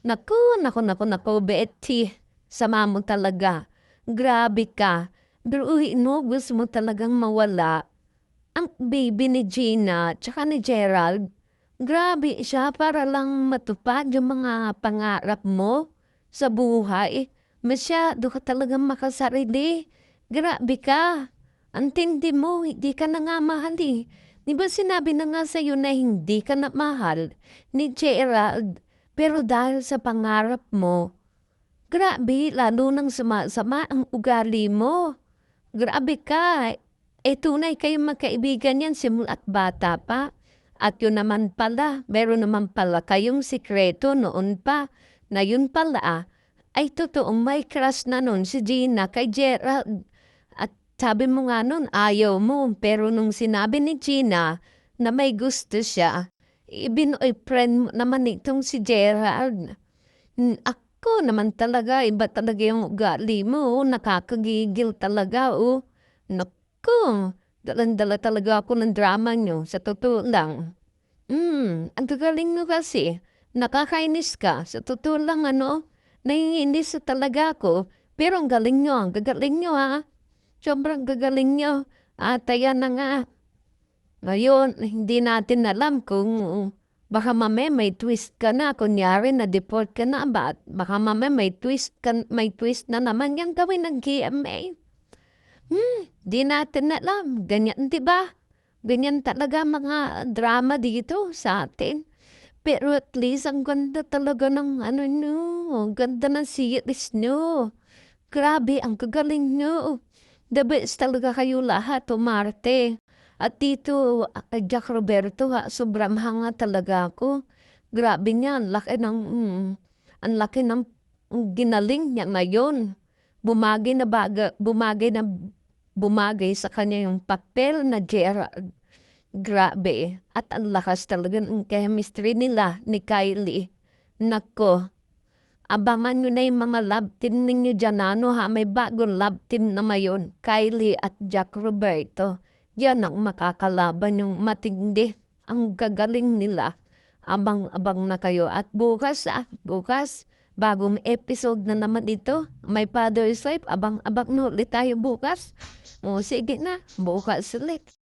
Naku, naku, naku, naku, Betty. Sama mo talaga. Grabe ka. Uy, no, gusto mo talagang mawala. Ang baby ni Gina, tsaka ni Gerald, grabe siya para lang matupad yung mga pangarap mo sa buhay. Masyado ka talagang makasarili. Grabe ka. Ang tindi mo, hindi ka na nga mahal eh. Di ba sinabi na nga sa'yo na hindi ka na mahal ni Gerald? Pero dahil sa pangarap mo, grabe, lalo nang sama-sama ang ugali mo. Grabe ka. Eh, tunay kayong magkaibigan yan simula't bata pa. At yun naman pala, meron naman pala kayong sikreto noon pa, na yun pala, ay totoong may crush na noon si Gina kay Gerald. At sabi mo nga noon, ayaw mo, pero nung sinabi ni Gina na may gusto siya, ibinoy friend mo naman itong si Gerald. Ako naman talaga, iba talaga yung ugali mo, oh. nakakagigil talaga, oh. Naku, dalan-dala talaga ako ng drama nyo, sa totoo lang. Hmm, ang gagaling mo kasi, nakakainis ka, sa totoo lang ano, naiinis na talaga ako, pero ang galing nyo, ang gagaling nyo ha. Sobrang gagaling nyo. At ayan na nga, ngayon, hindi natin alam kung baka mame may twist ka na. Kunyari, na-deport ka na. Ba? Baka mame may twist, ka, may twist na naman yung gawin ng GMA. Hmm, di natin alam. Ganyan, di ba? Ganyan talaga mga drama dito sa atin. Pero at least, ang ganda talaga ng ano nyo. Ang ganda ng series nyo. Grabe, ang gagaling nyo. The best talaga kayo lahat, umarte. At dito, kay Jack Roberto, ha, sobrang hanga talaga ako. Grabe niya, ang laki ng, mm, ang laki ng ginaling niya ngayon. Bumagay na baga, bumagay na bumagay sa kanya yung papel na Gerald. Grabe. At ang lakas talaga ng chemistry nila ni Kylie. Nako, Abangan nyo na yung mga love team ninyo dyan, ano ha? May bagong love team na mayon. Kylie at Jack Roberto. Yan ang makakalaban yung matindi. Ang gagaling nila. Abang-abang na kayo. At bukas, ah, bukas, bagong episode na naman ito. May Father's Life. Abang-abang na ulit tayo bukas. O sige na, bukas ulit.